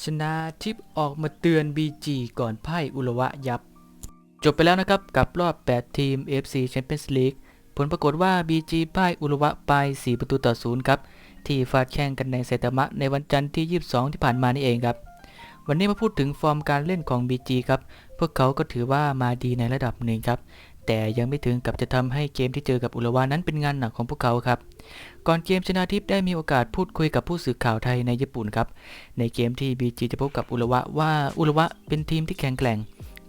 ชนะทิพออกมาเตือน BG ก่อนไพ่อุระวะยับ จบไปแล้วนะครับกับรอบ 8 ทีม FC Champions League ผลปรากฏว่า BG พ่ายอุระวะไป 4 ประตูต่อ0ครับ ที่ฟาดแข่งกันในไซตามะในวันจันทร์ที่ 22 ที่ผ่านมานี่เองครับ วันนี้มาพูดถึงฟอร์มการเล่นของ BG ครับ พวกเขาก็ถือว่ามาดีในระดับหนึ่งครับ แต่ยังไม่ถึงกับจะทำให้เกมที่เจอกับอุรวะนั้นเป็นงานหนักของพวกเขาครับ ก่อนเกมชนะทิพย์ได้มีโอกาสพูดคุยกับผู้สื่อข่าวไทยในญี่ปุ่นครับ ในเกมที่ BG จะพบกับอุรวะว่าอุรวะเป็นทีมที่แข็งแกร่ง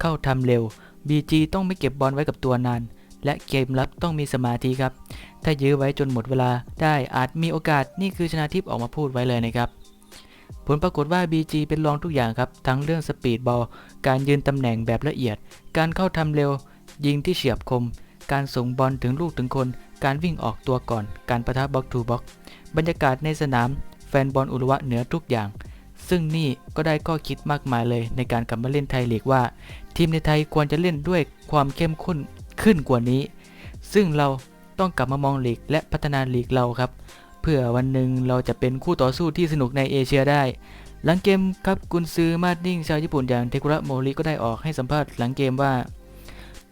เข้าทำเร็ว BG ต้องไม่เก็บบอลไว้กับตัวนาน และเกมรับต้องมีสมาธิครับ ถ้ายื้อไว้จนหมดเวลาได้อาจมีโอกาสนี่คือชนะทิพย์ออกมาพูดไว้เลยนะครับผลปรากฏว่า BG เป็นรองทุกอย่างครับ ทั้งเรื่องสปีดบอล การยืนตำแหน่งแบบละเอียด การเข้าทำเร็ว ยิงที่เฉียบคม การส่งบอลถึงลูกถึงคน การวิ่งออกตัวก่อน การประทะบล็อกทูบล็อก บรรยากาศในสนาม แฟนบอลอุรวะเหนือทุกอย่าง ซึ่งนี่ก็ได้ข้อคิดมากมายเลยในการกลับมาเล่นไทยลีกว่า ทีมในไทยควรจะเล่นด้วยความเข้มข้นขึ้นกว่านี้ ซึ่งเราต้องกลับมามองลีกและพัฒนาลีกเราครับ เพื่อวันหนึ่งเราจะเป็นคู่ต่อสู้ที่สนุกในเอเชียได้ หลังเกมครับกุนซือมาดนิ่งชาวญี่ปุ่นอย่างเทคุระโมริก็ได้ออกให้สัมภาษณ์หลังเกมว่า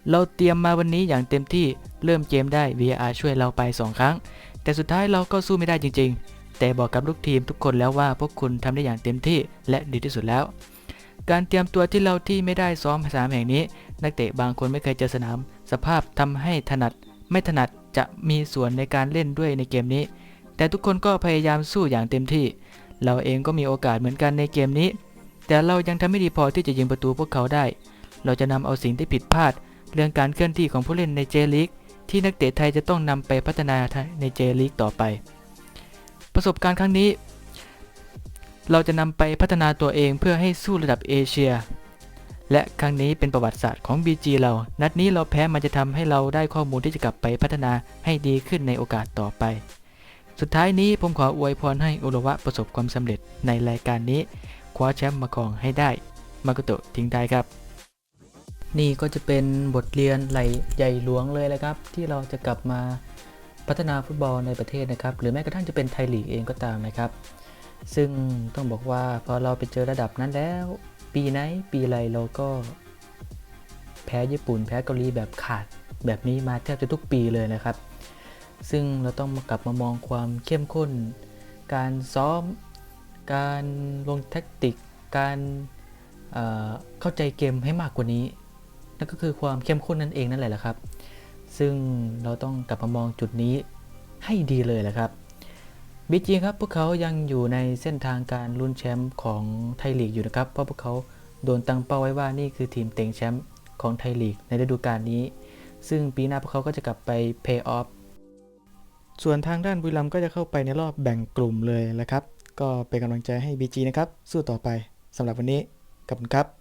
เราเตรียมมาวันนี้อย่างเต็มที่เริ่มเกมได้ VAR ช่วยเราไป 2 ครั้ง แต่สุดท้ายเราก็สู้ไม่ได้จริง ๆ แต่บอกกับลูกทีมทุกคนแล้วว่าพวกคุณทำได้อย่างเต็มที่และดีที่สุดแล้ว การเตรียมตัวที่เราที่ไม่ได้ซ้อมสนามแห่งนี้ นักเตะบางคนไม่เคยเจอสนาม สภาพทำให้ถนัด ไม่ถนัดจะมีส่วนในการเล่นด้วยในเกมนี้ แต่ทุกคนก็พยายามสู้อย่างเต็มที่ เราเองก็มีโอกาสเหมือนกันในเกมนี้ แต่เรายังทำไม่ดีพอที่จะยิงประตูพวกเขาได้ เราจะนำเอาสิ่งที่ผิดพลาด เรื่องการเคลื่อนที่ของผู้เล่นในเจลีกที่นักเตะไทยจะต้องนำไปพัฒนาในเจลีกต่อไป ประสบการณ์ครั้งนี้ เราจะนำไปพัฒนาตัวเองเพื่อให้สู้ระดับเอเชีย และครั้งนี้เป็นประวัติศาสตร์ของ BG เรา นัดนี้เราแพ้มันจะทำให้เราได้ข้อมูลที่จะกลับไปพัฒนาให้ดีขึ้นในโอกาสต่อไป สุดท้ายนี้ผมขออวยพรให้อุรวะประสบความสำเร็จในรายการนี้ คว้าแชมป์มาครองให้ได้มากุโตะทิ้งท้ายครับ นี่ก็จะเป็นบทเรียนไหลใหญ่หลวงเลยเลยครับ ที่เราจะกลับมาพัฒนาฟุตบอลในประเทศนะครับ หรือแม้กระทั่งจะเป็นไทยลีกเองก็ตามนะครับ ซึ่งต้องบอกว่าพอเราไปเจอระดับนั้นแล้ว ปีไหนปีไรเราก็ แพ้ญี่ปุ่น แพ้เกาหลีแบบขาด แบบนี้มาแทบจะทุกปีเลยนะครับ ซึ่งเราต้องมากลับมามองความเข้มข้น การซ้อม การลงแท็กติก การเเข้าใจเกมให้มากกว่านี้ นั่นก็คือความเข้มข้นนั่นเองนั่นแหละครับ ซึ่งเราต้องกลับมามองจุดนี้ให้ดีเลยแหละครับบีจีครับพวกเขายังอยู่ในเส้นทางการลุ้นแชมป์ของไทยลีกอยู่นะครับ เพราะพวกเขาโดนตั้งเป้าไว้ว่านี่คือทีมเต็งแชมป์ของไทยลีกในฤดูกาลนี้ ซึ่งปีหน้าพวกเขาก็จะกลับไปเพย์ออฟส่วนทางด้านบุรีรัมย์ก็จะเข้าไปในรอบแบ่งกลุ่มเลยนะครับ ก็เป็นกำลังใจให้ BG นะครับ สู้ต่อไปสำหรับวันนี้ขอบคุณครับ